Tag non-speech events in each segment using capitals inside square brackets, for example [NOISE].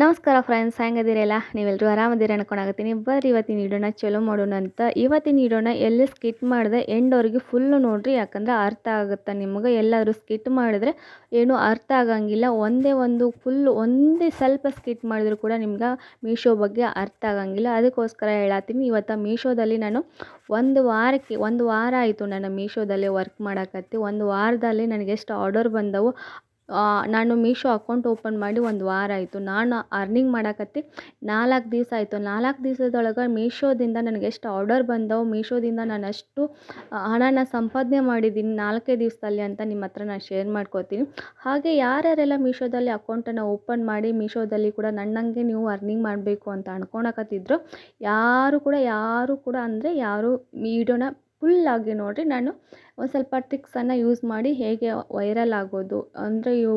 ನಮಸ್ಕಾರ ಫ್ರೆಂಡ್ಸ್ ಹೆಂಗದಿರಲ್ಲ ನೀವೆಲ್ಲರೂ ಆರಾಮದಿರ ಅನ್ಕೊಂಡಾಗತ್ತೀನಿ ಬರ್ರಿ, ಇವತ್ತಿನ ವಿಡಿಯೋನ ಚಲೋ ಮಾಡೋಣ ಅಂತ. ಇವತ್ತಿನ ವಿಡಿಯೋನ ಎಲ್ಲಿ ಸ್ಕಿಟ್ ಮಾಡಿದೆ ಎಂಡವ್ರಿಗೆ ಫುಲ್ಲು ನೋಡಿರಿ, ಯಾಕಂದ್ರೆ ಅರ್ಥ ಆಗುತ್ತೆ ನಿಮಗೆ. ಎಲ್ಲಾದರೂ ಸ್ಕಿಟ್ ಮಾಡಿದ್ರೆ ಏನೂ ಅರ್ಥ ಆಗಂಗಿಲ್ಲ. ಒಂದೇ ಒಂದು ಫುಲ್ ಒಂದೇ ಸ್ವಲ್ಪ ಸ್ಕಿಟ್ ಮಾಡಿದ್ರು ಕೂಡ ನಿಮ್ಗೆ ಮೀಶೋ ಬಗ್ಗೆ ಅರ್ಥ ಆಗಂಗಿಲ್ಲ. ಅದಕ್ಕೋಸ್ಕರ ಹೇಳತ್ತೀನಿ, ಇವತ್ತು ಮೀಶೋದಲ್ಲಿ ನಾನು ಒಂದು ವಾರಕ್ಕೆ, ಒಂದು ವಾರ ಆಯಿತು ನಾನು ಮೀಶೋದಲ್ಲಿ ವರ್ಕ್ ಮಾಡಕತ್ತಿ. ಒಂದು ವಾರದಲ್ಲಿ ನನಗೆ ಎಷ್ಟು ಆರ್ಡರ್ ಬಂದವು ನಾನು ಮೀಶೋ ಅಕೌಂಟ್ ಓಪನ್ ಮಾಡಿ ಒಂದು ವಾರ ಆಯಿತು. ನಾನು ಅರ್ನಿಂಗ್ ಮಾಡಕತ್ತಿ ನಾಲ್ಕು ದಿವಸ ಆಯಿತು. ನಾಲ್ಕು ದಿವಸದೊಳಗೆ ಮೀಶೋದಿಂದ ನನಗೆ ಎಷ್ಟು ಆರ್ಡರ್ ಬಂದವು ಮೀಶೋದಿಂದ ನಾನು ಅಷ್ಟು ಹಣನ ಸಂಪಾದನೆ ಮಾಡಿದ್ದೀನಿ ನಾಲ್ಕೇ ದಿವಸದಲ್ಲಿ ಅಂತ ನಿಮ್ಮ ಹತ್ರ ನಾನು ಶೇರ್ ಮಾಡ್ಕೋತೀನಿ. ಹಾಗೆ ಯಾರ್ಯಾರೆಲ್ಲ ಮೀಶೋದಲ್ಲಿ ಅಕೌಂಟನ್ನು ಓಪನ್ ಮಾಡಿ ಮೀಶೋದಲ್ಲಿ ಕೂಡ ನನ್ನಂಗೆ ನೀವು ಅರ್ನಿಂಗ್ ಮಾಡಬೇಕು ಅಂತ ಅನ್ಕೊಳಕತ್ತಿದ್ರು, ಯಾರು ಕೂಡ ಯಾರು ಕೂಡ ಅಂದರೆ ಯಾರು ವಿಡಿಯೋನ ಫುಲ್ಲಾಗಿ ನೋಡಿರಿ ನಾನು ಒಂದು ಸ್ವಲ್ಪ ಟ್ರಿಕ್ಸನ್ನು ಯೂಸ್ ಮಾಡಿ ಹೇಗೆ ವೈರಲ್ ಆಗೋದು. ಅಂದರೆ ಇವು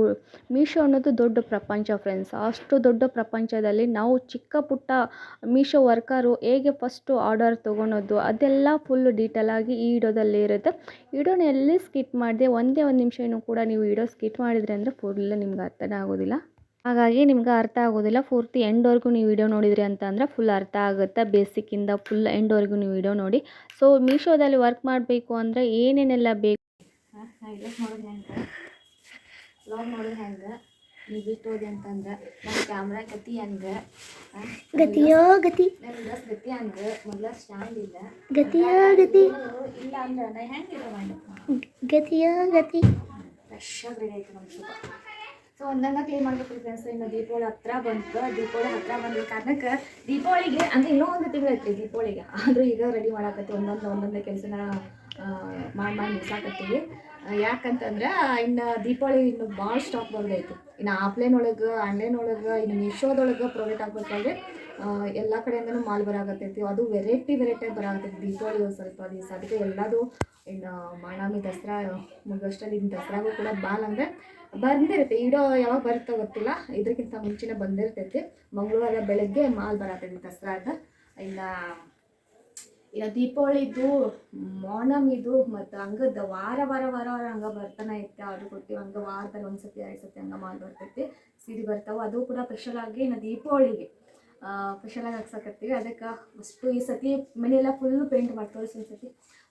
ಮೀಶೋ ಅನ್ನೋದು ದೊಡ್ಡ ಪ್ರಪಂಚ ಫ್ರೆಂಡ್ಸ್ ಅಷ್ಟು ದೊಡ್ಡ ಪ್ರಪಂಚದಲ್ಲಿ ನಾವು ಚಿಕ್ಕ ಪುಟ್ಟ ಮೀಶೋ ವರ್ಕರು ಹೇಗೆ ಫಸ್ಟು ಆರ್ಡರ್ ತೊಗೊಳೋದು, ಅದೆಲ್ಲ ಫುಲ್ಲು ಡೀಟೇಲಾಗಿ ಈ ವಿಡಿಯೋದಲ್ಲಿ ಇರುತ್ತೆ. ವಿಡಿಯೋನ ಎಲ್ಲಿ ಸ್ಕಿಟ್ ಮಾಡಿದೆ, ಒಂದೇ ಒಂದು ನಿಮಿಷನೂ ಕೂಡ ನೀವು ವಿಡಿಯೋ ಸ್ಕಿಟ್ ಮಾಡಿದ್ರಿ ಅಂದರೆ ಫುಲ್ಲು ನಿಮ್ಗೆ ಅರ್ಥನೇ ಆಗೋದಿಲ್ಲ. ಹಾಗಾಗಿ ನಿಮ್ಗೆ ಅರ್ಥ ಆಗೋದಿಲ್ಲ. ಪೂರ್ತಿ ಎಂಡ್ವರೆಗೂ ನೀವು ವಿಡಿಯೋ ನೋಡಿದ್ರಿ ಅಂತ ಅಂದರೆ ಫುಲ್ ಅರ್ಥ ಆಗುತ್ತೆ. ಬೇಸಿಕ್ಕಿಂದ ಫುಲ್ ಎಂಡ್ವರೆಗೂ ನೀವು ವಿಡಿಯೋ ನೋಡಿ. ಸೊ ಮೀಶೋದಲ್ಲಿ ವರ್ಕ್ ಮಾಡಬೇಕು ಅಂದರೆ ಏನೇನೆಲ್ಲ ಬೇಕು? ಹೆಂಗೆ ನೀವು ಬಿಟ್ಟು ಹೋದೆ ಅಂತಂದ್ರೆ ನನ್ನ ಕ್ಯಾಮ್ರಾ ಗತಿ ಹಂಗೆ. ಗತಿಯೋ ಗತಿ? ನನ್ನ ಡ್ರೆಸ್ ಗತಿ ಹಂಗೆ. ಮೊದಲ ಸ್ಟ್ಯಾಂಡ್ ಇಲ್ಲ. ಗತಿಯೋ ಗತಿ? ಇಲ್ಲ ಅಂದ್ರೆ ನಾ ಹೆಂಗೆ ಗತಿಯೋ ಗತಿ? ಫ್ರೆಶ್ ಆಗಿ ರೆಡಿ ಆಯ್ತು ನಮ್ಮ ಸುಖ ಸೊ ಒಂದನ್ನ ಕ್ಲೀನ್ ಮಾಡ್ಬೇಕು ಫ್ರೆಂಡ್ಸ್ ಇನ್ನು ದೀಪಾವಳಿ ಹತ್ರ ಬಂತು. ದೀಪಾವಳಿ ಹತ್ರ ಬಂದ ಕಾರಣಕ್ಕೆ ದೀಪಾವಳಿಗೆ ಅಂದ್ರೆ ಇನ್ನೂ ಒಂದು ತಿಂಗಳು ಐತಿ ದೀಪಾವಳಿಗೆ. ಆದರೂ ಈಗ ರೆಡಿ ಮಾಡಾಕತ್ತಿ ಒಂದೊಂದು ಒಂದೊಂದು ಕೆಲಸನ ಮಾಡಿ ಮಾಡಿ ಮುಗಿಸಾಕತ್ತೀವಿ. ಯಾಕಂತಂದ್ರೆ ಇನ್ನು ದೀಪಾವಳಿ ಇನ್ನು ಭಾಳ ಸ್ಟಾಕ್ ಬಂದೈತಿ. ಇನ್ನು ಆಫ್ಲೈನ್ ಒಳಗೆ ಆನ್ಲೈನ್ ಒಳಗೆ ಇನ್ನು ಮೀಶೋದೊಳಗೆ ಪ್ರಾಡಕ್ಟ್ ಆಗ್ಬೇಕಾದ್ರೆ ಎಲ್ಲ ಕಡೆಯಿಂದನು ಮಾಲ್ ಬರಾಕತ್ತೈತಿ. ಅದು ವೆರೈಟಿ ವೆರೈಟಿ ಬರಾಕತ್ತೈತಿ. ದೀಪಾವಳಿ ಒಂದು ಸ್ವಲ್ಪ ದಿವಸ. ಅದಕ್ಕೆ ಎಲ್ಲದು ಇನ್ನು ಮಾಣಾಮಿ ದಸರಾ ಮುಗಷ್ಟಲ್ಲಿ ಇನ್ನು ದಸರಾಗೂ ಕೂಡ ಬಾಲ್ ಅಂದರೆ ಬಂದಿರುತ್ತೆ. ಇಡೋ ಯಾವಾಗ ಬರುತ್ತೋ ಗೊತ್ತಿಲ್ಲ. ಇದಕ್ಕಿಂತ ಮುಂಚೆನೇ ಬಂದಿರ್ತೈತಿ. ಮಂಗಳವಾರ ಬೆಳಗ್ಗೆ ಮಾಲ್ ಬರತೈತಿ ದಸರಾದ. ಇನ್ನು ಇನ್ನು ದೀಪಾವಳಿದು, ಮೋನಮಿದು, ಮತ್ತು ಹಂಗದ ವಾರ ವಾರ ವಾರ ವಾರ ಹಂಗೆ ಬರ್ತಾನೆ ಐತೆ. ಆರ್ಡ್ರ್ ಕೊಡ್ತೀವಿ ಹಂಗೆ ವಾರದಲ್ಲಿ ಒಂದು ಸತಿ ಎರಡು ಸತಿ ಹಂಗೆ ಮಾಲ್ ಬರ್ತೈತಿ. ಸೀರೆ ಬರ್ತಾವೆ. ಅದು ಕೂಡ ಸ್ಪೆಷಲ್ ಆಗಿ ಇನ್ನು ದೀಪಾವಳಿಗೆ ಸ್ಪೆಷಲ್ ಆಗಿ ಹಾಕ್ಸಕತ್ತೀವಿ. ಅದಕ್ಕೆ ಅಷ್ಟು ಈ ಸತಿ ಮನೆಯೆಲ್ಲ ಫುಲ್ ಪೇಂಟ್ ಮಾಡ್ತೀವಿ ತೋರಿಸಿ ಈ ಸತಿ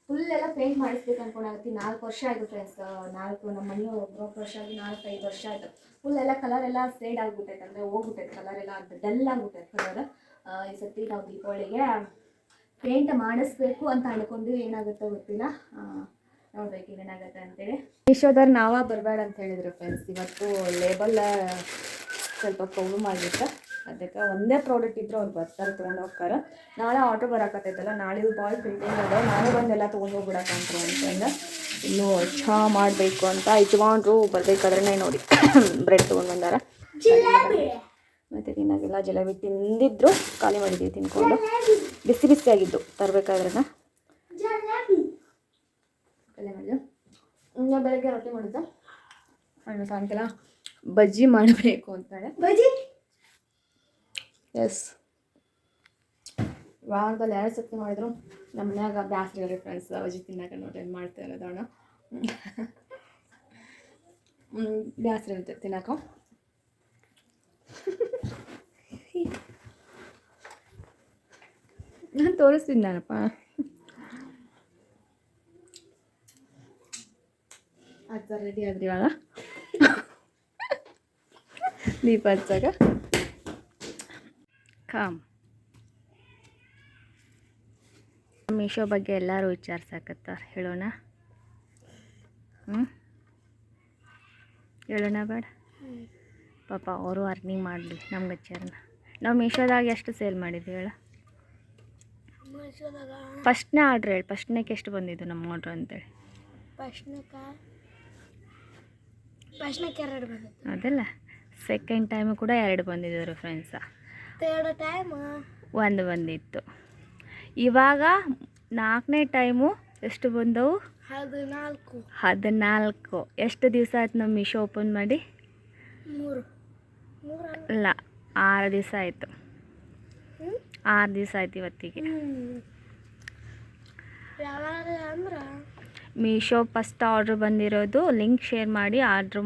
ಫುಲ್ ಎಲ್ಲ ಪೇಂಟ್ ಮಾಡಿಸ್ಬೇಕು ಅನ್ಕೊಂಡಾಗತ್ತಿ ನಾಲ್ಕು ವರ್ಷ ಆಯಿತು ಫ್ರೆಂಡ್ಸ್ ನಾಲ್ಕು ನಮ್ಮ ಮನೆ ಒಬ್ಬೊಬ್ಬ ವರ್ಷ ಆಗಿ ನಾಲ್ಕು ಐದು ವರ್ಷ ಆಯಿತು. ಫುಲ್ ಎಲ್ಲ ಕಲರ್ ಎಲ್ಲ ಸೇಡ್ ಆಗ್ಬಿಟ್ಟೈತೆ. ಅಂದರೆ ಹೋಗ್ಬಿಟ್ಟೈತೆ. ಕಲರ್ ಎಲ್ಲ ಅದು ಡಲ್ ಆಗ್ಬಿಟ್ಟೈತೆ ಕಲರ್ ಈ ಸರ್ತಿ ನಾವು ದೀಪಾವಳಿಗೆ ಪೇಂಟ್ ಮಾಡಿಸ್ಬೇಕು ಅಂತ ಅನ್ಕೊಂಡು ಏನಾಗುತ್ತೋ ಗೊತ್ತಿಲ್ಲ. ನೋಡ್ಬೇಕು ಏನಾಗುತ್ತೆ ಅಂತೇಳಿ. ಮೀಶೋದವ್ರು ನಾವ ಬರಬೇಡ ಅಂತ ಹೇಳಿದ್ರು ಫ್ರೆಂಡ್ಸ್ ಇವತ್ತು ಲೇಬಲ್ ಸ್ವಲ್ಪ ಪ್ರಾಬ್ಲಮ್ ಆಗಿತ್ತು. ಅದಕ್ಕೆ ಒಂದೇ ಪ್ರಾಡಕ್ಟ್ ಇದ್ರೆ ಅವ್ರು ಬರ್ತಾರೆ ತೊಗೊಂಡು ಹೋಗ್ತಾರೆ. ನಾಳೆ ಆರ್ಡ್ರ್ ಬರಕತ್ತೈತಲ್ಲ ನಾಳೆ ಬಾಯ್ ಬಿಲ್ಡಿಂಗ್ ಅದ ನಾಳೆ ಬಂದೆಲ್ಲ ತೊಗೊಂಡು ಹೋಗ್ಬಿಡಕಂತ್ರು ಅಂತಂದ್ರೆ ಇನ್ನೂ ಚಹಾ ಮಾಡಬೇಕು ಅಂತ ಯಜಮಾನ್ರು ಬರ್ಬೇಕಾದ್ರೆ ನೋಡಿ [COUGHS] ಬ್ರೆಡ್ ತೊಗೊಂಡು ಬಂದಾರ. ಮತ್ತು ತಿನ್ನಾಗಿಲ್ಲ ಜಿಲೇಬಿ ತಿಂದಿದ್ರು ಖಾಲಿ ಮಾಡಿದ್ದೀವಿ ತಿನ್ಕೊಂಡು. ಬಿಸಿ ಬಿಸಿ ಆಗಿದ್ದು ತರಬೇಕಾದ್ರೆ ಇನ್ನು ಬೆಳಗ್ಗೆ ರೊಟ್ಟಿ ಮಾಡಿದ್ದೆ ಸಾಯಂಕಾಲ ಬಜ್ಜಿ ಮಾಡಬೇಕು ಅಂತಾಳೆ ಬಜಿ ಎಸ್. ವಾರದಲ್ಲಿ ಎರಡು ಸತಿ ಮಾಡಿದ್ರು ನಮ್ಮ ಮನ್ಯಾಗ ಬ್ಯಾಸ್ರಿ ರೀ ಫ್ರೆಂಡ್ಸ್ ಅವಜಿ ತಿನ್ನಕ ನೋಡಿ ಏನು ಮಾಡ್ತಾ ಇರೋದಣ್ಣ ಬ್ಯಾಸ್ರಿ ಇರುತ್ತೆ ತಿನ್ನಕ ನಾನು ತೋರಿಸ್ತೀನಿ ನಾನಪ್ಪ. ಅದು ರೆಡಿ ಆದ್ರಿ ಇವಾಗ? [LAUGHS] ದೀಪ ಹಚ್ಚಾಗ ಕಾಮ್ ಮೀಶೋ ಬಗ್ಗೆ ಎಲ್ಲರೂ ವಿಚಾರಿಸಕತ್ತಾರ ಹೇಳೋಣ? ಹ್ಞೂ ಹೇಳೋಣ ಬೇಡ. ಪಾಪ ಅವರು ಅರ್ನಿಂಗ್ ಮಾಡಲಿ ನಮ್ಗೆ ಹಚ್ಚಾರನ ನಾವು ಮೀಶೋದಾಗ ಎಷ್ಟು ಸೇಲ್ ಮಾಡಿದ್ವಿ ಹೇಳ? ಫಸ್ಟ್ನೇ ಆರ್ಡ್ರ್ ಹೇಳಿ. ಫಸ್ಟ್ನೇಕ್ಕೆ ಎಷ್ಟು ಬಂದಿದ್ದು ನಮ್ಮ ಆರ್ಡ್ರ್ ಅಂತೇಳಿ. ಅದಲ್ಲ ಸೆಕೆಂಡ್ ಟೈಮು ಕೂಡ ಎರಡು ಬಂದಿದ್ದರು ಫ್ರೆಂಡ್ಸ ತರ್ಡ್ ಟೈಮ್ ಒಂದು ಬಂದಿತ್ತು. ಇವಾಗ ನಾಲ್ಕನೇ ಟೈಮು ಎಷ್ಟು ಬಂದವು? ಹದಿನಾಲ್ಕು ಹದಿನಾಲ್ಕು ಎಷ್ಟು ದಿವಸ ಆಯ್ತು ನಮ್ಮ ಮೀಶೋ ಓಪನ್ ಮಾಡಿ? ಮೂರು. ಇಲ್ಲ ಆರು ದಿವಸ ಆಯಿತು? ಆರು ದಿವಸ ಆಯ್ತು ಇವತ್ತಿಗೆ. ಅಂದ್ರೆ? ಮೀಶೋ ಫಸ್ಟ್ ಆರ್ಡ್ರ್ ಬಂದಿರೋದು. ಲಿಂಕ್ ಶೇರ್ ಮಾಡಿ ಆರ್ಡ್ರ್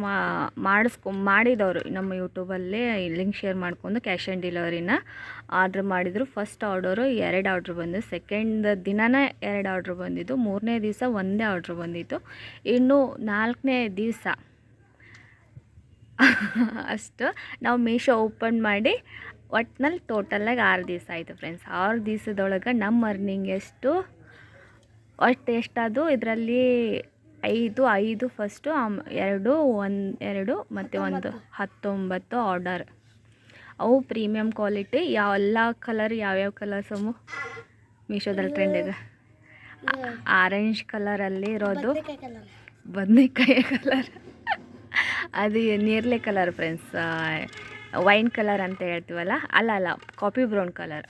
ಮಾಡಿಸ್ಕೊ, ಮಾಡಿದವರು ನಮ್ಮ ಯೂಟ್ಯೂಬಲ್ಲಿ ಲಿಂಕ್ ಶೇರ್ ಮಾಡ್ಕೊಂಡು ಕ್ಯಾಶ್ ಆನ್ ಡೆಲಿವರಿನ ಆರ್ಡ್ರ್ ಮಾಡಿದರು. ಫಸ್ಟ್ ಆರ್ಡರು ಎರಡು ಆರ್ಡ್ರ್ ಬಂದು ಸೆಕೆಂಡ್ ದಿನನೇ ಎರಡು ಆರ್ಡ್ರ್ ಬಂದಿದ್ದು. ಮೂರನೇ ದಿವಸ ಒಂದೇ ಆರ್ಡ್ರ್ ಬಂದಿತ್ತು. ಇನ್ನು ನಾಲ್ಕನೇ ದಿವಸ [LAUGHS] ಅಷ್ಟು ನಾವು ಮೀಶೋ ಓಪನ್ ಮಾಡಿ ಒಟ್ನಲ್ಲಿ ಟೋಟಲಾಗಿ ಆರು ದಿವಸ ಆಯಿತು ಫ್ರೆಂಡ್ಸ್ ಆರು ದಿವಸದೊಳಗೆ ನಮ್ಮ ಅರ್ನಿಂಗ್ ಎಷ್ಟು? ಒಟ್ಟು ಅದು. ಇದರಲ್ಲಿ ಐದು ಐದು ಫಸ್ಟು ಎರಡು ಒಂದು ಎರಡು ಮತ್ತು ಒಂದು ಹತ್ತೊಂಬತ್ತು. ಆರ್ಡರ್ ಅವು ಪ್ರೀಮಿಯಮ್ ಕ್ವಾಲಿಟಿ ಯಾವ ಎಲ್ಲ ಕಲರ್ ಯಾವ್ಯಾವ ಕಲರ್ ಸಮು ಮೀಶೋದಲ್ಲಿ ಟ್ರೆಂಡ್ ಇದೆ. ಆರೆಂಜ್ ಕಲರಲ್ಲಿ ಇರೋದು ಬದ್ನೆಕಾಯಿ ಕಲರ್ ಅದು ನೀರ್ಲೆ ಕಲರ್ ಫ್ರೆಂಡ್ಸ್ ವೈನ್ ಕಲರ್ ಅಂತ ಹೇಳ್ತೀವಲ್ಲ? ಅಲ್ಲ ಅಲ್ಲ ಕಾಫಿ ಬ್ರೌನ್ ಕಲರ್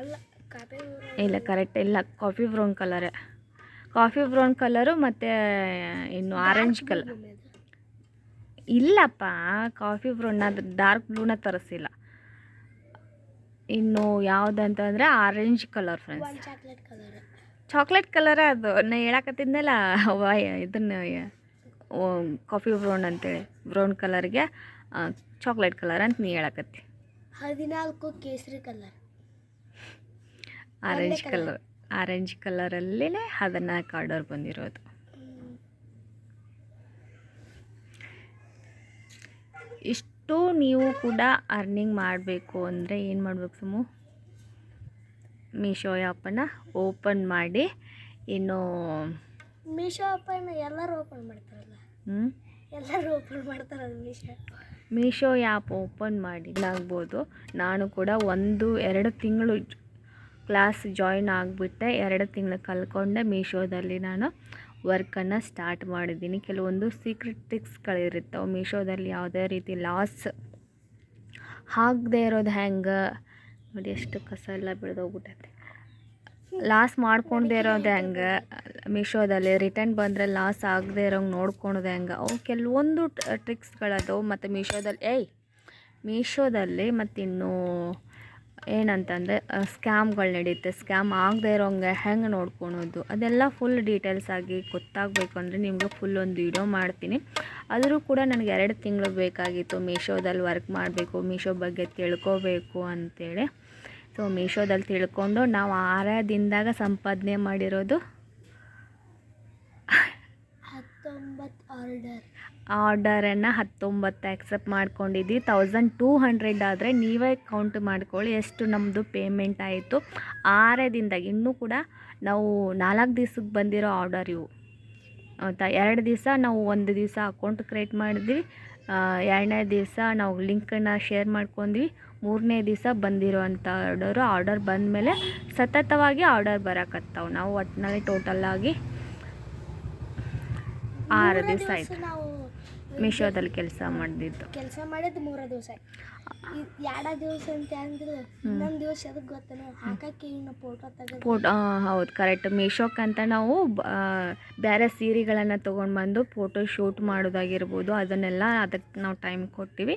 ಅಲ್ಲ. ಕಾಪಿ ಇಲ್ಲ ಕರೆಕ್ಟ್ ಇಲ್ಲ ಕಾಫಿ ಬ್ರೌನ್ ಕಲರೇ ಕಾಫಿ ಬ್ರೌನ್ ಕಲರು ಮತ್ತು ಇನ್ನು ಆರೆಂಜ್ ಕಲರ್ ಇಲ್ಲಪ್ಪ ಕಾಫಿ ಬ್ರೌನ್ ಅದು ಡಾರ್ಕ್ ಬ್ಲೂನ ತರಿಸಿಲ್ಲ. ಇನ್ನು ಯಾವುದಂತಂದರೆ orange colour friends chocolate colour chocolate colour ಅದು. ನಾ ಹೇಳಕತ್ತಿದ್ನಲ್ಲ ಇದನ್ನು ಕಾಫಿ ಬ್ರೌನ್ ಅಂತೇಳಿ ಬ್ರೌನ್ ಕಲರ್ಗೆ ಚಾಕ್ಲೇಟ್ ಕಲರ್ ಅಂತ ನೀ ಹೇಳಕತ್ತಿ. ಹದಿನಾಲ್ಕು ಕೇಸರಿ ಕಲರ್ ಆರೆಂಜ್ ಕಲರ್. ಆರೆಂಜ್ ಕಲರಲ್ಲೇ ಹದಿನಾಲ್ಕು ಆರ್ಡರ್ ಬಂದಿರೋದು. ಇಷ್ಟು ನೀವು ಕೂಡ ಅರ್ನಿಂಗ್ ಮಾಡಬೇಕು ಅಂದರೆ ಏನು ಮಾಡಬೇಕು ಸುಮು? ಮೀಶೋ ಆ್ಯಪನ್ನು ಓಪನ್ ಮಾಡಿ ಇನ್ನು ಮೀಶೋ ಆ್ಯಪನ್ನು ಎಲ್ಲರೂ ಓಪನ್ ಮಾಡ್ತಾರಲ್ಲ? ಹ್ಞೂ ಎಲ್ಲರೂ ಓಪನ್ ಮಾಡ್ತಾರಲ್ಲ ಮೀಶೋ ಮೀಶೋ ಆ್ಯಪ್ ಓಪನ್ ಮಾಡಿ ಆಗ್ಬೋದು. ನಾನು ಕೂಡ ಒಂದು ಎರಡು ತಿಂಗಳು ಕ್ಲಾಸ್ ಜಾಯ್ನ್ ಆಗಿಬಿಟ್ಟೆ. ಎರಡು ತಿಂಗಳು ಕಲ್ತ್ಕೊಂಡೆ ಮೀಶೋದಲ್ಲಿ ನಾನು ವರ್ಕನ್ನು ಸ್ಟಾರ್ಟ್ ಮಾಡಿದ್ದೀನಿ. ಕೆಲವೊಂದು ಸೀಕ್ರೆಟ್ ಟಿಕ್ಸ್ಗಳಿರುತ್ತವೆ ಮೀಶೋದಲ್ಲಿ ಯಾವುದೇ ರೀತಿ ಲಾಸ್ ಆಗದೇ ಇರೋದು ಹೆಂಗೆ? ನೋಡಿ ಎಷ್ಟು ಕಸ ಎಲ್ಲ ಬೆಳೆದೋಗ್ಬಿಟ್ಟೈತೆ ಲಾಸ್ ಮಾಡ್ಕೊಂಡೇ ಇರೋದು ಹೆಂಗೆ? ಮೀಶೋದಲ್ಲಿ ರಿಟರ್ನ್ ಬಂದರೆ ಲಾಸ್ ಆಗದೇ ಇರೋಂಗೆ ನೋಡ್ಕೊಳೋದು ಹೆಂಗೆ? ಅವು ಕೆಲವೊಂದು ಟ್ರಿಕ್ಸ್ಗಳದವು ಮತ್ತು ಮೀಶೋದಲ್ಲಿ, ಏಯ್, ಮೀಶೋದಲ್ಲಿ ಮತ್ತಿನ್ನು ಏನಂತಂದರೆ ಸ್ಕ್ಯಾಮ್ಗಳು ನಡೆಯುತ್ತೆ ಸ್ಕ್ಯಾಮ್ ಆಗದೆ ಇರೋಂಗೆ ಹೆಂಗೆ ನೋಡ್ಕೊಳೋದು? ಅದೆಲ್ಲ ಫುಲ್ ಡೀಟೇಲ್ಸ್ ಆಗಿ ಗೊತ್ತಾಗಬೇಕು ಅಂದರೆ ನಿಮಗೆ ಫುಲ್ ಒಂದು ವಿಡಿಯೋ ಮಾಡ್ತೀನಿ. ಆದರೂ ಕೂಡ ನನಗೆ ಎರಡು ತಿಂಗಳು ಬೇಕಾಗಿತ್ತು ಮೀಶೋದಲ್ಲಿ ವರ್ಕ್ ಮಾಡಬೇಕು, ಮೀಶೋ ಬಗ್ಗೆ ತಿಳ್ಕೋಬೇಕು ಅಂತೇಳಿ. ಸೊ ಮೀಶೋದಲ್ಲಿ ತಿಳ್ಕೊಂಡು ನಾವು ಆರೇ ದಿನದಾಗ ಸಂಪಾದನೆ ಮಾಡಿರೋದು? ಹತ್ತೊಂಬತ್ತು ಆರ್ಡರ್ ಆರ್ಡರನ್ನು ಹತ್ತೊಂಬತ್ತು ಆ್ಯಕ್ಸೆಪ್ಟ್ ಮಾಡ್ಕೊಂಡಿದ್ವಿ. ತೌಸಂಡ್ ಟೂ ಹಂಡ್ರೆಡ್ ಆದರೆ ನೀವೇ ಕೌಂಟ್ ಮಾಡ್ಕೊಳ್ಳಿ ಎಷ್ಟು ನಮ್ಮದು ಪೇಮೆಂಟ್ ಆಯಿತು. ಆರೇ ದಿನದಾಗ ಇನ್ನೂ ಕೂಡ ನಾವು ನಾಲ್ಕು ದಿವ್ಸಕ್ಕೆ ಬಂದಿರೋ ಆರ್ಡರ್ ಇವು. ಆಯಿತಾ? ಎರಡು ದಿವಸ ನಾವು ಒಂದು ದಿವಸ ಅಕೌಂಟ್ ಕ್ರಿಯೇಟ್ ಮಾಡಿದ್ವಿ. ಎರಡನೇ ದಿವಸ ನಾವು ಲಿಂಕನ್ನು ಶೇರ್ ಮಾಡ್ಕೊಂಡ್ವಿ. ಮೂರನೇ ದಿವಸ ಬಂದಿರೋವಂಥ ಆರ್ಡರು ಆರ್ಡರ್ ಬಂದ ಮೇಲೆ ಸತತವಾಗಿ ಆರ್ಡರ್ ಬರಕತ್ತಾವೆ. ನಾವು ಒಟ್ಟಿನಲ್ಲಿ ಆಗಿ ಆರು ದಿವಸ ಆಯಿತು. ಮೀಶೋದಲ್ಲಿ ಕೆಲಸ ಮಾಡಿದ್ದು ಕೆಲಸ ಮಾಡಿದ್ದು ಮೂರ ದಿವಸ ಎರಡ ದಿವಸ ಅಂತ ಅಂದ್ರೆ ಇನ್ನೊಂದು ದಿವಸ ಅದಕ್ಕೆ ಗೊತ್ತೇನೋ ಹಾಕಕ್ಕೆ ಇನ್ನು ಫೋಟೋ ತೆಗೆದು. ಫೋಟೋ ಹೌದು ಕರೆಕ್ಟ್ ಮೀಶೋಕ್ಕಂತ ನಾವು ಬೇರೆ ಸೀರೆಗಳನ್ನು ತೊಗೊಂಡು ಬಂದು ಫೋಟೋ ಶೂಟ್ ಮಾಡೋದಾಗಿರ್ಬೋದು. ಅದನ್ನೆಲ್ಲ ಅದಕ್ಕೆ ನಾವು ಟೈಮ್ ಕೊಡ್ತೀವಿ.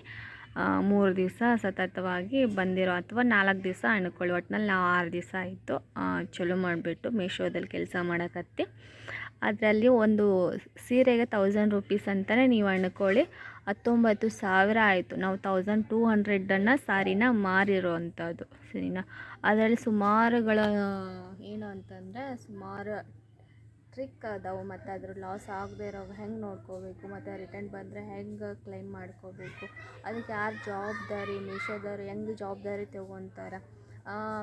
ಮೂರು ದಿವಸ ಸತತವಾಗಿ ಬಂದಿರೋ ಅಥವಾ ನಾಲ್ಕು ದಿವಸ ಅಣ್ಕೊಳ್ಳಿ ಒಟ್ನಲ್ಲಿ ನಾವು ಆರು ದಿವಸ ಆಯಿತು ಚಲೋ ಮಾಡಿಬಿಟ್ಟು ಮೀಶೋದಲ್ಲಿ ಕೆಲಸ ಮಾಡೋಕತ್ತಿ. ಅದರಲ್ಲಿ ಒಂದು ಸೀರೆಗೆ ತೌಸಂಡ್ ರುಪೀಸ್ ಅಂತಲೇ ನೀವು ಅಣ್ಕೊಳ್ಳಿ ಹತ್ತೊಂಬತ್ತು ಸಾವಿರ ಆಯಿತು. ನಾವು ತೌಸಂಡ್ ಟೂ ಹಂಡ್ರೆಡನ್ನು ಸಾರಿನ ಮಾರಿರೋ ಅಂಥದ್ದು, ಸರಿನಾ? ಅದರಲ್ಲಿ ಸುಮಾರುಗಳ ಏನು ಅಂತಂದರೆ ಸುಮಾರು ಟ್ರಿಕ್ ಅದಾವೆ ಮತ್ತು ಅದ್ರ ಲಾಸ್ ಆಗದೆ ಇರೋ ಹೆಂಗೆ ನೋಡ್ಕೋಬೇಕು, ಮತ್ತು ರಿಟರ್ನ್ ಬಂದರೆ ಹೆಂಗೆ ಕ್ಲೈಮ್ ಮಾಡ್ಕೋಬೇಕು, ಅದಕ್ಕೆ ಯಾರು ಜವಾಬ್ದಾರಿ, ಮೀಶೋದವ್ರು ಹೆಂಗೆ ಜವಾಬ್ದಾರಿ ತೊಗೊತಾರೆ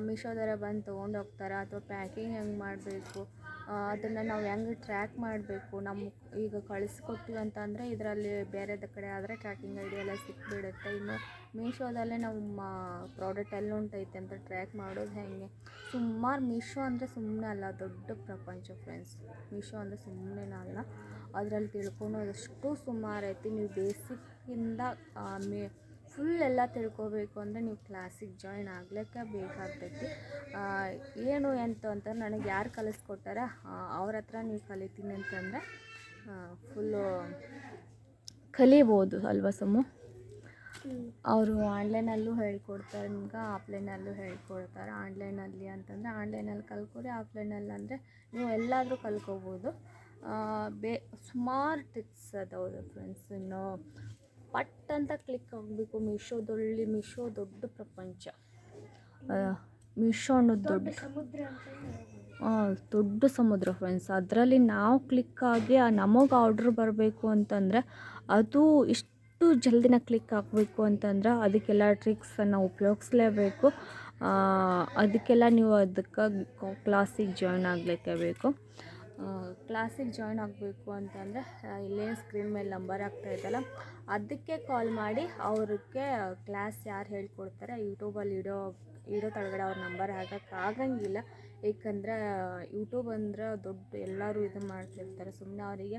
ಮೀಶೋದವ್ರೆ ಬಂದು ತೊಗೊಂಡೋಗ್ತಾರೆ ಅಥವಾ ಪ್ಯಾಕಿಂಗ್ ಹೆಂಗೆ ಮಾಡಬೇಕು? ಅದನ್ನು ನಾವು ಹೆಂಗೆ ಟ್ರ್ಯಾಕ್ ಮಾಡಬೇಕು? ನಮ್ಮ ಈಗ ಕಳಿಸ್ಕೊಟ್ಟಿವಿ ಅಂತಂದರೆ ಇದರಲ್ಲಿ ಬೇರೆದ ಕಡೆ ಆದರೆ ಟ್ರ್ಯಾಕಿಂಗ್ ಐ ಡಿ ಎಲ್ಲ ಸಿಕ್ಬಿಡುತ್ತೆ. ಇನ್ನು ಮೀಶೋದಲ್ಲೇ ನಮ್ಮ ಪ್ರಾಡಕ್ಟ್ ಎಲ್ಲ ಉಂಟೈತೆ ಅಂತ ಟ್ರ್ಯಾಕ್ ಮಾಡೋದು ಹೆಂಗೆ? ಸುಮಾರು ಮೀಶೋ ಅಂದರೆ ಸುಮ್ಮನೆ ಅಲ್ಲ, ದೊಡ್ಡ ಪ್ರಪಂಚ ಫ್ರೆಂಡ್ಸ್ ಮೀಶೋ ಅಂದರೆ ಸುಮ್ಮನೆ ಅಲ್ಲ. ಅದರಲ್ಲಿ ತಿಳ್ಕೊಳೋದಷ್ಟು ಸುಮಾರು ಐತಿ. ನೀವು ಬೇಸಿಕ್ಕಿಂದ ಮೇ ಫುಲ್ ಎಲ್ಲ ತಿಳ್ಕೊಬೇಕು ಅಂದರೆ ನೀವು ಕ್ಲಾಸಿಗೆ ಜಾಯ್ನ್ ಆಗ್ಲಿಕ್ಕೆ ಬೇಕಾಗ್ತೈತಿ. ಏನು ಎಂತ ಅಂತ ನನಗೆ ಯಾರು ಕಲಿಸ್ಕೊಟ್ಟಾರ ಅವ್ರ ಹತ್ರ ನೀವು ಕಲಿತೀನಿ ಅಂತಂದರೆ ಫುಲ್ಲು ಕಲಿಬೋದು ಅಲ್ವಾ ಸೊಮ್ಮು ಅವರು ಆನ್ಲೈನಲ್ಲೂ ಹೇಳ್ಕೊಡ್ತಾರೆ, ನಿಮ್ಗೆ ಆಫ್ಲೈನಲ್ಲೂ ಹೇಳ್ಕೊಡ್ತಾರೆ ಆನ್ಲೈನಲ್ಲಿ ಅಂತಂದರೆ ಆನ್ಲೈನಲ್ಲಿ ಕಲ್ತ್ಕೊಡಿ ಆಫ್ಲೈನಲ್ಲಿ ಅಂದರೆ ನೀವು ಎಲ್ಲಾದರೂ ಕಲ್ಕೋಬೋದು ಬೇ, ಸುಮಾರು ಟಿಪ್ಸ್ ಅದಾವೆ ಫ್ರೆಂಡ್ಸ್ ಇನ್ನು. ಪಟ್ ಅಂತ ಕ್ಲಿಕ್ ಆಗಬೇಕು. ಮೀಶೋದಲ್ಲಿ ಮೀಶೋ ದೊಡ್ಡ ಪ್ರಪಂಚ. ಮೀಶೋ ಅನ್ನೋದು ದೊಡ್ಡ ದೊಡ್ಡ ಸಮುದ್ರ ದೊಡ್ಡ ಸಮುದ್ರ ಫ್ರೆಂಡ್ಸ್ ಅದರಲ್ಲಿ ನಾವು ಕ್ಲಿಕ್ ಆಗಿ ನಮಗೆ ಆರ್ಡ್ರ್ ಬರಬೇಕು ಅಂತಂದರೆ ಅದು ಇಷ್ಟು ಜಲ್ದಿನ ಕ್ಲಿಕ್ ಆಗಬೇಕು ಅಂತಂದ್ರೆ ಅದಕ್ಕೆಲ್ಲ ಟ್ರಿಕ್ಸನ್ನು ಉಪಯೋಗಿಸ್ಲೇಬೇಕು. ಅದಕ್ಕೆಲ್ಲ ನೀವು ಅದಕ್ಕೆ ಕ್ಲಾಸಿಗೆ ಜಾಯ್ನ್ ಆಗಲಿಕ್ಕೆ ಬೇಕು. ಕ್ಲಾಸಿಗೆ ಜಾಯ್ನ್ ಆಗಬೇಕು ಅಂತಂದರೆ ಇಲ್ಲೇ ಸ್ಕ್ರೀನ್ ಮೇಲೆ ನಂಬರ್ ಆಗ್ತಾ ಇದೆಯಲ್ಲ, ಅದಕ್ಕೆ ಕಾಲ್ ಮಾಡಿ ಅವ್ರಿಗೆ ಕ್ಲಾಸ್ ಯಾರು ಹೇಳ್ಕೊಡ್ತಾರೆ ಯೂಟ್ಯೂಬಲ್ಲಿ ಇಡೋ ಇಡೋ ತಳಗಡೆ ಅವ್ರ ನಂಬರ್ ಹಾಕಕ್ಕೆ ಆಗಂಗಿಲ್ಲ. ಏಕಂದ್ರೆ ಯೂಟ್ಯೂಬ್ ಅಂದ್ರೆ ದೊಡ್ಡ ಎಲ್ಲರೂ ಇದು ಮಾಡ್ತಿರ್ತಾರೆ. ಸುಮ್ಮನೆ ಅವರಿಗೆ,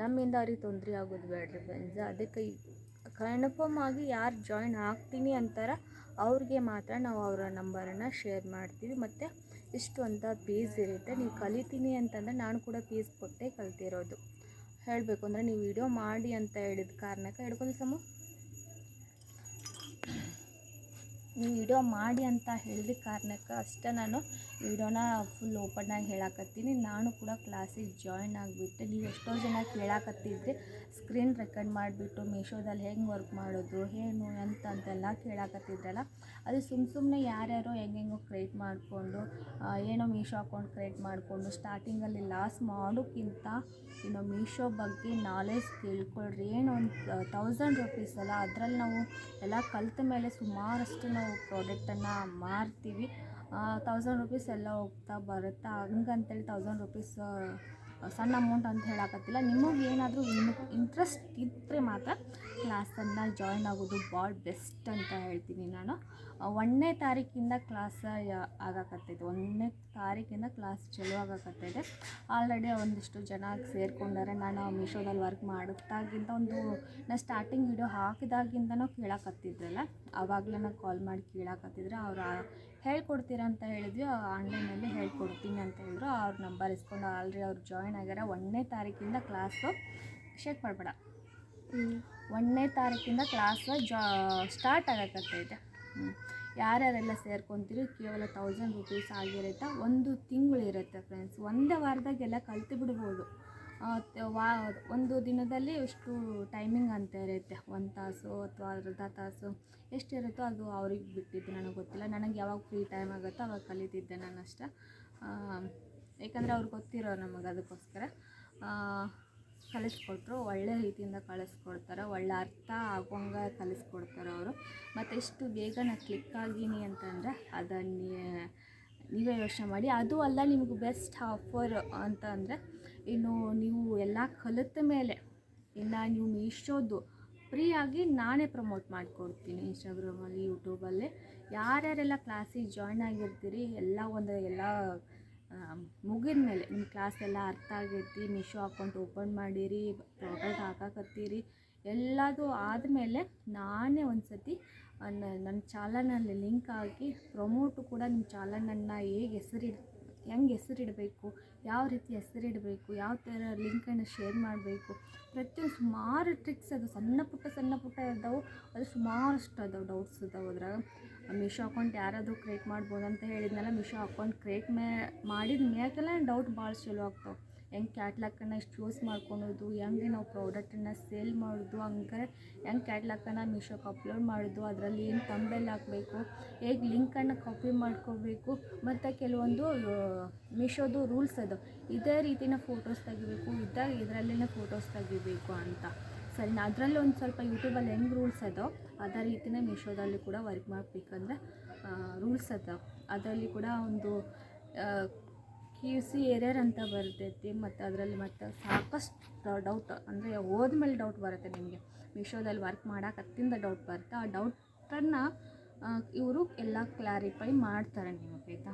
ನಮ್ಮಿಂದ ಅವ್ರಿಗೆ ತೊಂದರೆ ಆಗೋದು ಬೇಡ್ರಿ ಫ್ರೆಂಡ್ಸ್ ಅದಕ್ಕೆ ಕನ್ಫರ್ಮ್ ಆಗಿ ಯಾರು ಜಾಯ್ನ್ ಆಗ್ತೀನಿ ಅಂತಾರ, ಅವ್ರಿಗೆ ಮಾತ್ರ ನಾವು ಅವರ ನಂಬರನ್ನು ಶೇರ್ ಮಾಡ್ತೀವಿ. ಮತ್ತು ಇಷ್ಟು ಅಂತ ಪೀಸ್ ಇರುತ್ತೆ. ನೀವು ಕಲಿತೀನಿ ಅಂತಂದರೆ ನಾನು ಕೂಡ ಪೀಸ್ ಕೊಟ್ಟೆ ಕಲ್ತಿರೋದು. ಹೇಳಬೇಕು ಅಂದರೆ ನೀವು ವಿಡಿಯೋ ಮಾಡಿ ಅಂತ ಹೇಳಿದ ಕಾರಣಕ್ಕೆ ಹಿಡ್ಕೊಂಡು ಸಮ. ನೀವು ವಿಡಿಯೋ ಮಾಡಿ ಅಂತ ಹೇಳಿದ ಕಾರಣಕ್ಕೆ ಅಷ್ಟೇ ನಾನು ವಿಡಿಯೋನ ಫುಲ್ ಓಪನ್ನಾಗಿ ಹೇಳಾಕತ್ತೀನಿ. ನಾನು ಕೂಡ ಕ್ಲಾಸಿಗೆ ಜಾಯ್ನ್ ಆಗಿಬಿಟ್ಟು ನೀವು ಎಷ್ಟೋ ಜನ ಕೇಳಾಕತ್ತಿದ್ರಿ. ಸ್ಕ್ರೀನ್ ರೆಕಾರ್ಡ್ ಮಾಡಿಬಿಟ್ಟು ಮೀಶೋದಲ್ಲಿ ಹೆಂಗೆ ವರ್ಕ್ ಮಾಡೋದು, ಏನು ಅಂತ ಅಂತೆಲ್ಲ ಕೇಳಾಕತ್ತಿದ್ರಲ್ಲ. ಅದು ಸುಮ್ಮ ಸುಮ್ಮನೆ ಯಾರ್ಯಾರೋ ಹೆಂಗೆಂಗೋ ಕ್ರಿಯೇಟ್ ಮಾಡಿಕೊಂಡು ಏನೋ ಮೀಶೋ ಅಕೌಂಟ್ ಕ್ರಿಯೇಟ್ ಮಾಡಿಕೊಂಡು ಸ್ಟಾರ್ಟಿಂಗಲ್ಲಿ ಲಾಸ್ ಮಾಡೋಕ್ಕಿಂತ ಇನ್ನು ಮೀಶೋ ಬಗ್ಗೆ ನಾಲೆಜ್ ತಿಳ್ಕೊಳ್ರಿ. ಏನು ಒಂದು ತೌಸಂಡ್ ರುಪೀಸ್ ಅಲ್ಲ, ಅದರಲ್ಲಿ ನಾವು ಎಲ್ಲ ಕಲಿತ ಮೇಲೆ ಸುಮಾರಷ್ಟು ನಾವು ಪ್ರಾಡಕ್ಟನ್ನು ಮಾರ್ತೀವಿ. ತೌಸಂಡ್ ರುಪೀಸ್ ಎಲ್ಲ ಹೋಗ್ತಾ ಬರುತ್ತಾ? ಹಂಗಂತೇಳಿ ತೌಸಂಡ್ ರುಪೀಸ್ ಸಣ್ಣ ಅಮೌಂಟ್ ಅಂತ ಹೇಳಕತ್ತಿಲ್ಲ. ನಿಮಗೆ ಏನಾದರೂ ಇನ್ನು ಇಂಟ್ರೆಸ್ಟ್ ಇದ್ದರೆ ಮಾತ್ರ ಕ್ಲಾಸನ್ನು ಜಾಯ್ನ್ ಆಗೋದು ಭಾಳ ಬೆಸ್ಟ್ ಅಂತ ಹೇಳ್ತೀನಿ ನಾನು. ಒಂದನೇ ತಾರೀಕಿಂದ ಕ್ಲಾಸ್ ಆಗಾಕತ್ತೈತೆ. ಒಂದನೇ ತಾರೀಕಿಂದ ಕ್ಲಾಸ್ ಚಲೋ ಆಗಾಕತ್ತೈತೆ. ಆಲ್ರೆಡಿ ಒಂದಿಷ್ಟು ಜನ ಸೇರ್ಕೊಂಡಾರೆ ನಾನು ಮೀಶೋದಲ್ಲಿ ವರ್ಕ್ ಮಾಡುತ್ತಾಗಿಂದ ಒಂದು ನಾನು ಸ್ಟಾರ್ಟಿಂಗ್ ವಿಡಿಯೋ ಹಾಕಿದಾಗಿಂದನೂ ಕೇಳಾಕತ್ತಿದ್ರಲ್ಲ. ಆವಾಗಲೇ ಕಾಲ್ ಮಾಡಿ ಕೇಳಾಕತ್ತಿದ್ರೆ ಅವ್ರು ಹೇಳ್ಕೊಡ್ತೀರಾ ಅಂತ ಹೇಳಿದ್ವಿ. ಆನ್ಲೈನಲ್ಲಿ ಹೇಳ್ಕೊಡ್ತೀನಿ ಅಂತ ಹೇಳಿದ್ರು. ಅವ್ರ ನಂಬರ್ ಇಸ್ಕೊಂಡು ಆಲ್ರೆಡಿ ಅವ್ರು ಜಾಯ್ನ್ ಆಗ್ಯಾರ. ಒಂದನೇ ತಾರೀಕಿಂದ ಕ್ಲಾಸು ಶೇಕ್ ಮಾಡಬೇಡ. ಒಂದನೇ ತಾರೀಕಿಂದ ಕ್ಲಾಸ್ ಜಾ ಸ್ಟಾರ್ಟ್ ಆಗಕತ್ತೈತೆ. ಹ್ಞೂ ಯಾರ್ಯಾರೆಲ್ಲ ಸೇರ್ಕೊತೀರಿ? ಕೇವಲ ತೌಸಂಡ್ ರುಪೀಸ್ ಆಗಿರುತ್ತೆ ಒಂದು ತಿಂಗಳು ಇರುತ್ತೆ ಫ್ರೆಂಡ್ಸ್ ಒಂದೇ ವಾರದಾಗೆಲ್ಲ ಕಲ್ತು ಬಿಡ್ಬೋದು ವಾ ಒಂದು ದಿನದಲ್ಲಿ ಎಷ್ಟು ಟೈಮಿಂಗ್ ಅಂತ ಇರುತ್ತೆ? ಒಂದು ತಾಸು ಅಥವಾ ಅರ್ಧ ತಾಸು ಎಷ್ಟಿರುತ್ತೋ ಅದು ಅವ್ರಿಗೆ ಬಿಟ್ಟಿದ್ದು ನನಗೆ ಗೊತ್ತಿಲ್ಲ. ನನಗೆ ಯಾವಾಗ ಫ್ರೀ ಟೈಮ್ ಆಗುತ್ತೋ ಅವಾಗ ಕಲಿತಿದ್ದೆ ನಾನು ಅಷ್ಟೇ. ಯಾಕಂದರೆ ಅವ್ರಿಗೆ ಗೊತ್ತಿರೋ ನಮಗೆ ಅದಕ್ಕೋಸ್ಕರ. ಕಲಿಸ್ಕೊಟ್ರು, ಒಳ್ಳೆ ರೀತಿಯಿಂದ ಕಳಿಸ್ಕೊಡ್ತಾರೆ ಒಳ್ಳೆ ಅರ್ಥ ಆಗೋಂಗೆ ಕಲಿಸ್ಕೊಡ್ತಾರೆ ಅವರು. ಮತ್ತು ಎಷ್ಟು ಬೇಗ ನಾನು ಕ್ಲಿಕ್ ಆಗೀನಿ ಅಂತಂದರೆ ಅದನ್ನು ನೀವೇ ಯೋಚನೆ ಮಾಡಿ. ಅದು ಅಲ್ಲ ನಿಮಗೆ ಬೆಸ್ಟ್ ಆಫರ್ ಅಂತ ಅಂದರೆ ಇನ್ನು ನೀವು ಎಲ್ಲ ಕಲಿತ ಮೇಲೆ, ಇನ್ನು ನೀವು ಮೀಶೋದು, ಫ್ರೀಯಾಗಿ ನಾನೇ ಪ್ರಮೋಟ್ ಮಾಡಿಕೊಡ್ತೀನಿ ಇನ್ಸ್ಟಾಗ್ರಾಮಲ್ಲಿ ಯೂಟ್ಯೂಬಲ್ಲಿ ಯಾರ್ಯಾರೆಲ್ಲ ಕ್ಲಾಸಿಗೆ ಜಾಯ್ನ್ ಆಗಿರ್ತೀರಿ, ಎಲ್ಲ ಒಂದು ಎಲ್ಲ ಮುಗಿದ ಮೇಲೆ, ನಿಮ್ಮ ಕ್ಲಾಸ್ ಎಲ್ಲ ಅರ್ಥ ಆಗೈತಿ, ಮೀಶೋ ಅಕೌಂಟ್ ಓಪನ್ ಮಾಡಿರಿ ಪ್ರಾಡಕ್ಟ್ ಹಾಕಾಕತ್ತೀರಿ, ಎಲ್ಲದು ಆದಮೇಲೆ ನಾನೇ ಒಂದು ಸತಿ ನನ್ನ ಚಾಲನಲ್ಲಿ ಲಿಂಕ್ ಹಾಕಿ ಪ್ರಮೋಟು ಕೂಡ ನಿಮ್ಮ ಚಾಲನನ್ನು ಹೇಗೆ ಹೆಸರಿಡ್ ಹೆಂಗೆ ಹೆಸರಿಡಬೇಕು ಯಾವ ರೀತಿ ಹೆಸರಿಡಬೇಕು ಯಾವ ಥರ ಲಿಂಕನ್ನು ಶೇರ್ ಮಾಡಬೇಕು. ಪ್ರತಿಯೊಂದು ಸುಮಾರು ಟ್ರಿಕ್ಸ್ ಅದು ಸಣ್ಣ ಪುಟ್ಟ ಸಣ್ಣ ಪುಟ್ಟ ಇದ್ದಾವೆ ಅದು ಸುಮಾರಷ್ಟು ಅದಾವೆ ಡೌಟ್ಸ್ ಇದ್ದಾವೆ ಅದ್ರಾಗ. ಮೀಶೋ ಅಕೌಂಟ್ ಯಾರಾದರೂ ಕ್ರಿಯೇಟ್ ಮಾಡ್ಬೋದು ಅಂತ ಹೇಳಿದ್ನಲ್ಲ ಮೀಶೋ ಅಕೌಂಟ್ ಕ್ರಿಯೇಟ್ ಮೇ ಮಾಡಿದ ಮ್ಯಾಕೆಲ್ಲ ಡೌಟ್ ಭಾಳ ಚಲೋ ಆಗ್ತಾವೆ. ಹೆಂಗೆ ಕ್ಯಾಟ್ಲಾಕನ್ನು ಚೂಸ್ ಮಾಡ್ಕೊಳೋದು, ಹೆಂಗೆ ನಾವು ಪ್ರಾಡಕ್ಟನ್ನು ಸೇಲ್ ಮಾಡೋದು ಹಂಗೆ ಹೆಂಗೆ ಕ್ಯಾಟ್ಲಾಕನ್ನು ಮೀಶೋಕ್ಕೆ ಅಪ್ಲೋಡ್ ಮಾಡೋದು, ಅದರಲ್ಲಿ ಏನು ತಂಬೆಲ್ ಹಾಕಬೇಕು, ಹೇಗೆ ಲಿಂಕನ್ನು ಕಾಪಿ ಮಾಡ್ಕೋಬೇಕು, ಮತ್ತು ಕೆಲವೊಂದು ಮೀಶೋದು ರೂಲ್ಸ್ ಅದು. ಇದೇ ರೀತಿನ ಫೋಟೋಸ್ ತೆಗಿಬೇಕು ಇದ್ದಾಗ ಇದರಲ್ಲೇ ಫೋಟೋಸ್ ತೆಗಿಬೇಕು ಅಂತ. ಸರಿ ಅದರಲ್ಲಿ ಒಂದು ಸ್ವಲ್ಪ ಯೂಟ್ಯೂಬಲ್ಲಿ ಹೆಂಗೆ ರೂಲ್ಸ್ ಅದೋ, ಅದೇ ರೀತಿನೇ ಮೀಶೋದಲ್ಲಿ ಕೂಡ ವರ್ಕ್ ಮಾಡಬೇಕಂದ್ರೆ ರೂಲ್ಸ್ ಅದ ಅದರಲ್ಲಿ ಕೂಡ ಒಂದು ಕ್ಯೂ ಸಿ ಏರಿಯರ್ ಅಂತ ಬರ್ತೈತಿ, ಮತ್ತು ಅದರಲ್ಲಿ ಮತ್ತು ಸಾಕಷ್ಟು ಡೌಟ್ ಅಂದರೆ ಹೋದ್ಮೇಲೆ ಡೌಟ್ ಬರುತ್ತೆ ನಿಮಗೆ. ಮೀಶೋದಲ್ಲಿ ವರ್ಕ್ ಮಾಡೋಕತ್ತಿಂದ ಡೌಟ್ ಬರುತ್ತೆ. ಆ ಡೌಟನ್ನು ಇವರು ಎಲ್ಲ ಕ್ಲಾರಿಫೈ ಮಾಡ್ತಾರೆ ನಿಮಗೆ, ಆಯಿತಾ?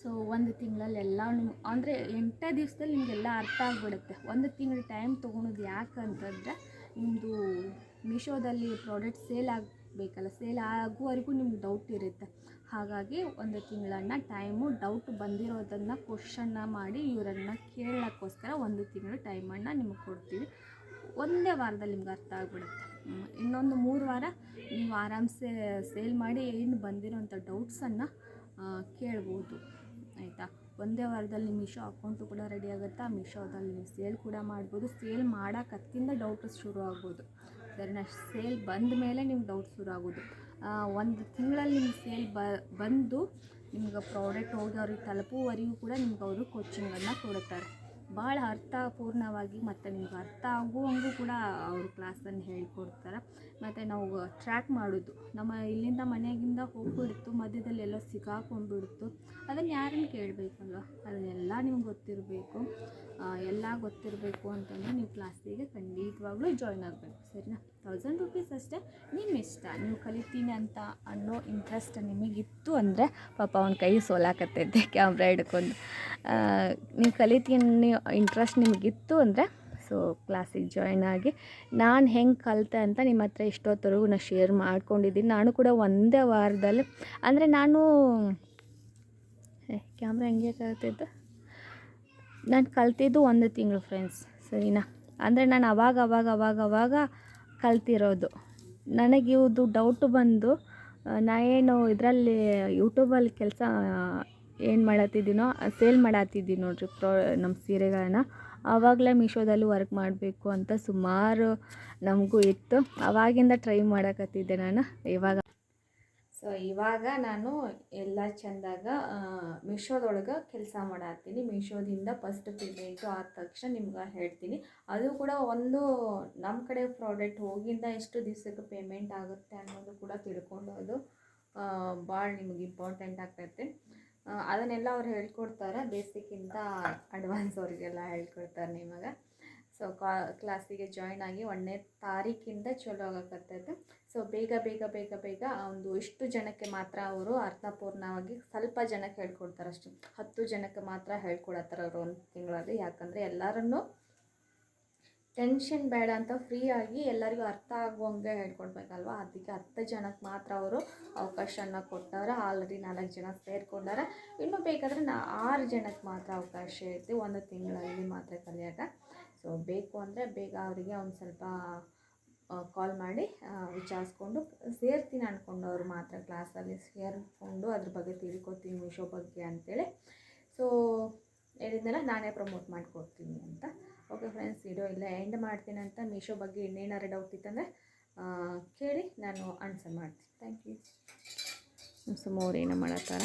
ಸೊ ಒಂದು ತಿಂಗಳಲ್ಲಿ ಎಲ್ಲ ನಿಮ್, ಅಂದರೆ ಎಂಟೇ ದಿವಸದಲ್ಲಿ ನಿಮಗೆಲ್ಲ ಅರ್ಥ ಆಗಿಬಿಡುತ್ತೆ. ಒಂದು ತಿಂಗಳು ಟೈಮ್ ತೊಗೊಳೋದು ಯಾಕಂತಂದರೆ ನಿಮ್ಮದು ಮೀಶೋದಲ್ಲಿ ಪ್ರಾಡಕ್ಟ್ ಸೇಲ್ ಆಗಬೇಕಲ್ಲ ಸೇಲ್ ಆಗುವವರೆಗೂ ನಿಮ್ಗೆ ಡೌಟ್ ಇರುತ್ತೆ. ಹಾಗಾಗಿ ಒಂದು ತಿಂಗಳನ್ನ ಟೈಮು ಡೌಟ್ ಬಂದಿರೋದನ್ನು ಕ್ವಶನ್ನ ಮಾಡಿ ಇವರನ್ನು ಕೇಳೋಕ್ಕೋಸ್ಕರ ಒಂದು ತಿಂಗಳು ಟೈಮನ್ನು ನಿಮಗೆ ಕೊಡ್ತೀವಿ. ಒಂದೇ ವಾರದಲ್ಲಿ ನಿಮ್ಗೆ ಅರ್ಥ ಆಗಿಬಿಡುತ್ತೆ. ಇನ್ನೊಂದು ಮೂರು ವಾರ ನೀವು ಆರಾಮ್ಸೆ ಸೇಲ್ ಮಾಡಿ ಏನು ಬಂದಿರೋಂಥ ಡೌಟ್ಸನ್ನು ಕೇಳ್ಬೋದು. ಆಯಿತಾ? ಒಂದೇ ವಾರದಲ್ಲಿ ಮಿಶೋ ಅಕೌಂಟು ಕೂಡ ರೆಡಿ ಆಗುತ್ತೆ? ಆ ಮೀಶೋದಲ್ಲಿ ನೀವು ಸೇಲ್ ಕೂಡ ಮಾಡ್ಬೋದು. ಸೇಲ್ ಮಾಡೋಕತ್ತಿಂದ ಡೌಟ್ ಶುರು ಆಗ್ಬೋದು. ಸರಿನಾ ಸೇಲ್ ಬಂದ ಮೇಲೆ ನಿಮ್ಗೆ ಡೌಟ್ ಶುರು ಆಗೋದು. ಒಂದು ತಿಂಗಳಲ್ಲಿ ನಿಮ್ಮ ಸೇಲ್ ಬ, ಬಂದು ನಿಮ್ಗೆ ಪ್ರಾಡಕ್ಟ್ ಹೋಗಿ ಅವ್ರಿಗೆ ತಲುಪುವವರೆಗೂ ಕೂಡ ನಿಮ್ಗೆ ಅವರು ಕೋಚಿಂಗನ್ನು ಕೊಡುತ್ತಾರೆ. ಭಾಳ ಅರ್ಥಪೂರ್ಣವಾಗಿ ಮತ್ತು ನಿಮ್ಗೆ ಅರ್ಥ ಆಗುವಂಗೂ ಕೂಡ ಅವರು ಕ್ಲಾಸನ್ನು ಹೇಳ್ಕೊಡ್ತಾರೆ. ಮತ್ತು ನಾವು ಟ್ರ್ಯಾಕ್ ಮಾಡೋದು. ನಮ್ಮ ಇಲ್ಲಿಂದ ಮನೆಯಾಗಿಂದ ಹೋಗ್ಬಿಡ್ತು, ಮಧ್ಯದಲ್ಲಿ ಎಲ್ಲೋ ಸಿಕ್ಕಾಕೊಂಡ್ಬಿಡ್ತು. ಅದನ್ನು ಯಾರನ್ನು ಕೇಳಬೇಕಲ್ವ? ಅದನ್ನೆಲ್ಲ ನಿಮ್ಗೆ ಗೊತ್ತಿರಬೇಕು. ಎಲ್ಲ ಗೊತ್ತಿರಬೇಕು ಅಂತಂದರೆ ನೀವು ಕ್ಲಾಸಿಗೆ ಖಂಡಿತವಾಗ್ಲೂ ಜಾಯ್ನ್ ಆಗಬೇಕು, ಸರಿನಾ? ತೌಸಂಡ್ ರುಪೀಸ್ ಅಷ್ಟೇ ನಿಮ್ಮ ಇಷ್ಟ ನೀವು ಕಲಿತೀನಿ ಅಂತ ಅನ್ನೋ ಇಂಟ್ರೆಸ್ಟ್ ನಿಮಗಿತ್ತು ಅಂದರೆ ಪಾಪ ಅವ್ನ ಕೈ ಸೋಲಾಕತ್ತೈತೆ ಕ್ಯಾಮ್ರಾ ಹಿಡ್ಕೊಂಡು. ನೀವು ಕಲಿತೀನಿ ಇಂಟ್ರೆಸ್ಟ್ ನಿಮಗಿತ್ತು ಅಂದರೆ ಸೊ ಕ್ಲಾಸಿಗೆ ಜಾಯ್ನ್ ಆಗಿ ನಾನು ಹೆಂಗೆ ಕಲಿತೆ ಅಂತ ನಿಮ್ಮ ಹತ್ರ ಇಷ್ಟೊತ್ತವರೆಗೂ ನಾನು ಶೇರ್ ಮಾಡ್ಕೊಂಡಿದ್ದೀನಿ. ನಾನು ಕೂಡ ಒಂದೇ ವಾರದಲ್ಲಿ, ಅಂದರೆ ನಾನು ಕ್ಯಾಮ್ರಾ ಹೆಂಗೆ ಕಲ್ತಿದ್ದು? ನಾನು ಕಲ್ತಿದ್ದು ಒಂದು ತಿಂಗಳು ಫ್ರೆಂಡ್ಸ್ ಸರಿನಾ? ಅಂದರೆ ನಾನು ಅವಾಗ ಅವಾಗ ಅವಾಗ ಅವಾಗ ಕಲ್ತಿರೋದು. ನನಗೆ ಇವುದು ಡೌಟ್ ಬಂದು ನಾ ಏನು ಇದರಲ್ಲಿ ಯೂಟ್ಯೂಬಲ್ಲಿ ಕೆಲಸ ಏನು ಮಾಡತ್ತಿದ್ದೀನೋ ಸೇಲ್ ಮಾಡತ್ತಿದ್ದೀನಿ ನೋಡಿರಿ, ಪ್ರೊ ನಮ್ಮ ಸೀರೆಗಳನ್ನ. ಆವಾಗಲೇ ಮೀಶೋದಲ್ಲಿ ವರ್ಕ್ ಮಾಡಬೇಕು ಅಂತ ಸುಮಾರು ನಮಗೂ ಇತ್ತು. ಆವಾಗಿಂದ ಟ್ರೈ ಮಾಡಕತ್ತಿದ್ದೆ ನಾನು, ಇವಾಗ. ಸೊ ಇವಾಗ ನಾನು ಎಲ್ಲ ಚೆಂದಾಗ ಮೀಶೋದೊಳಗೆ ಕೆಲಸ ಮಾಡತ್ತೀನಿ. ಮೀಶೋದಿಂದ ಫಸ್ಟ್ ಪೇಮೆಂಟು ಆದ ತಕ್ಷಣ ನಿಮ್ಗೆ ಹೇಳ್ತೀನಿ. ಅದು ಕೂಡ ಒಂದು ನಮ್ಮ ಕಡೆ ಪ್ರಾಡಕ್ಟ್ ಹೋಗಿಂದ ಎಷ್ಟು ದಿವ್ಸಕ್ಕೆ ಪೇಮೆಂಟ್ ಆಗುತ್ತೆ ಅನ್ನೋದು ಕೂಡ ತಿಳ್ಕೊಳ್ಳೋದು ಭಾಳ ನಿಮ್ಗೆ ಇಂಪಾರ್ಟೆಂಟ್ ಆಗ್ತೈತೆ. ಅದನ್ನೆಲ್ಲ ಅವ್ರು ಹೇಳ್ಕೊಡ್ತಾರೆ. ಬೇಸಿಕ್ಕಿಂತ ಅಡ್ವಾನ್ಸ್ ಅವರಿಗೆಲ್ಲ ಹೇಳ್ಕೊಡ್ತಾರೆ ನಿಮಗೆ. ಸೊ ಕಾ ಕ್ಲಾಸಿಗೆ ಜಾಯ್ನ್ ಆಗಿ ಒಂದನೇ ತಾರೀಕಿಂದ ಚಲೋ ಆಗಕತ್ತೈತೆ. ಸೊ ಬೇಗ ಬೇಗ ಬೇಗ ಬೇಗ ಒಂದು ಇಷ್ಟು ಜನಕ್ಕೆ ಮಾತ್ರ ಅವರು ಅರ್ಥಪೂರ್ಣವಾಗಿ ಸ್ವಲ್ಪ ಜನಕ್ಕೆ ಹೇಳ್ಕೊಡ್ತಾರೆ ಅಷ್ಟೇ ಹತ್ತು ಜನಕ್ಕೆ ಮಾತ್ರ ಹೇಳ್ಕೊಡತ್ತಾರ ಅವರು ಒಂದು ತಿಂಗಳಲ್ಲಿ. ಯಾಕಂದರೆ ಎಲ್ಲರನ್ನೂ ಟೆನ್ಷನ್ ಬೇಡ ಅಂತ ಫ್ರೀಯಾಗಿ ಎಲ್ಲರಿಗೂ ಅರ್ಥ ಆಗುವಂಗೆ ಹೇಳ್ಕೊಡ್ಬೇಕಲ್ವ? ಅದಕ್ಕೆ ಹತ್ತು ಜನಕ್ಕೆ ಮಾತ್ರ ಅವರು ಅವಕಾಶನ ಕೊಟ್ಟವ್ರೆ. ಆಲ್ರೆಡಿ ನಾಲ್ಕು ಜನ ಸೇರ್ಕೊಂಡಾರೆ ಇನ್ನೂ ಬೇಕಾದರೆ ನಾ ಆರು ಜನಕ್ಕೆ ಮಾತ್ರ ಅವಕಾಶ ಐತಿ. ಒಂದು ತಿಂಗಳಲ್ಲಿ ಮಾತ್ರ ಕಲಿಯೋಕೆ ಸೊ ಬೇಕು ಅಂದರೆ ಬೇಗ ಅವರಿಗೆ ಒಂದು ಸ್ವಲ್ಪ ಕಾಲ್ ಮಾಡಿ ವಿಚಾರಿಸ್ಕೊಂಡು ಸೇರ್ತೀನಿ ಅಂದ್ಕೊಂಡವ್ರು ಮಾತ್ರ ಕ್ಲಾಸಲ್ಲಿ ಸೇರಿಕೊಂಡು ಅದ್ರ ಬಗ್ಗೆ ತಿಳ್ಕೊತೀನಿ ಮೀಶೋ ಬಗ್ಗೆ ಅಂತೇಳಿ. ಸೊ ಹೇಳಿದ್ನಲ್ಲ, ನಾನೇ ಪ್ರಮೋಟ್ ಮಾಡಿಕೊಡ್ತೀನಿ ಅಂತ. ಓಕೆ ಫ್ರೆಂಡ್ಸ್ ವಿಡಿಯೋ ಇಲ್ಲ ಎಂಡ್ ಮಾಡ್ತೀನಿ ಅಂತ ಮೀಶೋ ಬಗ್ಗೆ ಇನ್ನೇನಾರು ಡೌಟ್ ಇತ್ತಂದರೆ ಕೇಳಿ ನಾನು ಆನ್ಸರ್ ಮಾಡ್ತೀನಿ. ಥ್ಯಾಂಕ್ ಯು ಸುಮ್ಮ ಅವ್ರು ಏನೋ ಮಾಡತ್ತಾರ?